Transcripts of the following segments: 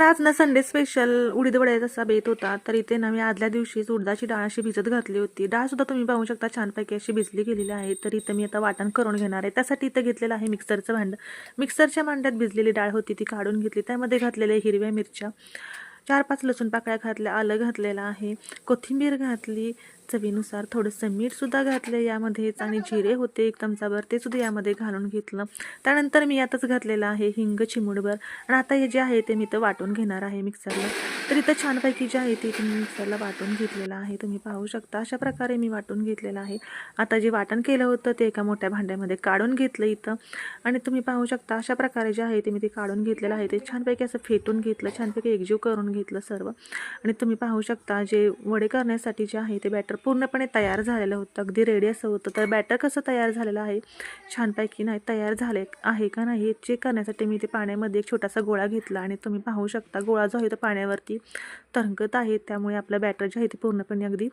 आज ना Sunday special उडीद वड्याचा असा बेत होता. तर इथे ना मी आदल्या दिवशीच उडदाची डाळ अशी भिजत घातली होती. डाळ सुद्धा तुम्ही पाहू शकता छानपैकी अशी भिजली गेलेली आहे. तर इथं मी आता वाटण करून घेणार आहे. त्यासाठी इथं घेतलेलं आहे मिक्सरचं भांडं. मिक्सरच्या भांड्यात भिजलेली डाळ होती ती काढून घेतली. त्यामध्ये घातलेल्या हिरव्या मिरच्या चार पाच लसूण पाकळ्या घातल्या आलं घातलेलं आहे. कोथिंबीर घातली चवीनुसार थोडंसं मीठसुद्धा घातलं यामध्येच आणि जिरे होते एक चमचाभर ते सुद्धा यामध्ये घालून घेतलं. त्यानंतर मी यातच घातलेलं आहे हिंग चिमुडभर आणि आता हे जे आहे ते मी तर वाटून घेणार आहे मिक्सरला. तर इथं छानपैकी जे आहे ते तुम्ही मिक्सरला वाटून घेतलेलं आहे. तुम्ही पाहू शकता अशा प्रकारे मी वाटून घेतलेलं आहे. आता जे वाटण केलं होतं ते एका मोठ्या भांड्यामध्ये काढून घेतलं इथं. आणि तुम्ही पाहू शकता अशा प्रकारे जे आहे ते मी ते काढून घेतलेलं आहे. ते छानपैकी असं फेटून घेतलं छानपैकी एकजीव करून घेतलं सर्व. आणि तुम्ही पाहू शकता जे वडे करण्यासाठी जे आहे ते बॅटर पूर्णपणे तयार झालेलं होतं. अगदी रेडी असं होतं. तर बॅटर कसं तयार झालेलं आहे? छानपैकी नाही तयार झाले आहे का नाही हे चेक करण्यासाठी मी ते पाण्यामध्ये एक छोटासा गोळा घेतला आणि तुम्ही पाहू शकता गोळा जो आहे तो पाण्यावरती तरंगत आहे. त्यामुळे आपलं बॅटर जे आहे ते पूर्णपणे अगदी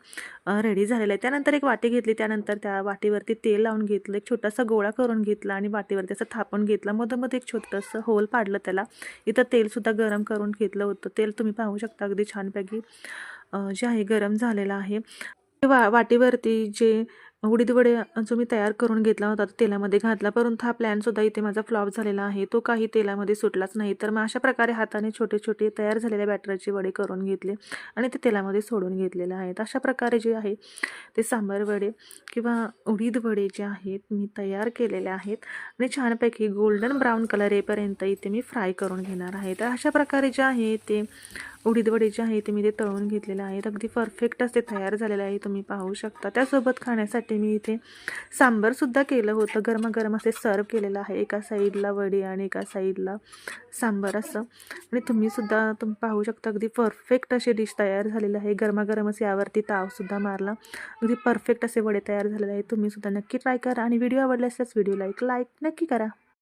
रेडी झालेलं आहे त्यानंतर एक वाटी घेतली. त्यानंतर त्या वाटीवरती तेल लावून घेतलं. एक छोटासा गोळा करून घेतला आणि वाटीवरती असं थापून घेतला. मधोमध एक छोटंसं होल पाडलं त्याला. इथं तेलसुद्धा गरम करून घेतलं होतं. तेल तुम्ही पाहू शकता अगदी छानपैकी जे आहे गरम झालेलं आहे. वा वाटीवरती जे उडीद वडे जो मी तयार करून घेतला होता तो तेलामध्ये घातला. परंतु हा प्लॅनसुद्धा इथे माझा फ्लॉप झालेला आहे. तो काही तेलामध्ये सुटलाच नाही. तर मग अशा प्रकारे हाताने छोटे छोटे तयार झालेल्या बॅटरचे वडे करून घेतले आणि ते तेलामध्ये सोडून घेतलेले आहेत. अशा प्रकारे जे आहे ते सांबार वडे किंवा उडीद वडे जे आहेत मी तयार केलेले आहेत आणि छानपैकी गोल्डन ब्राऊन कलर येईपर्यंत इथे मी फ्राय करून घेणार आहे. तर अशा प्रकारे जे आहे ते उडीदवडे जे आहे ते मी ते तळून घेतलेले आहेत अगदी परफेक्ट असे तयार झालेले आहे तुम्ही पाहू शकता. त्यासोबत खाण्यासाठी मी इथे सांबारसुद्धा केलं होतं. गरमागरम असे सर्व केलेलं आहे. एका साईडला वडी आणि एका साईडला सांबार असं. आणि तुम्हीसुद्धा तुम्ही पाहू शकता अगदी परफेक्ट अशी डिश तयार झालेली आहे. गरमागरमच यावरती तावसुद्धा मारला. अगदी परफेक्ट असे वडे तयार झालेले आहेत तुम्हीसुद्धा नक्की ट्राय करा. आणि व्हिडिओ आवडला असल्यास व्हिडिओला एक लाईक नक्की करा.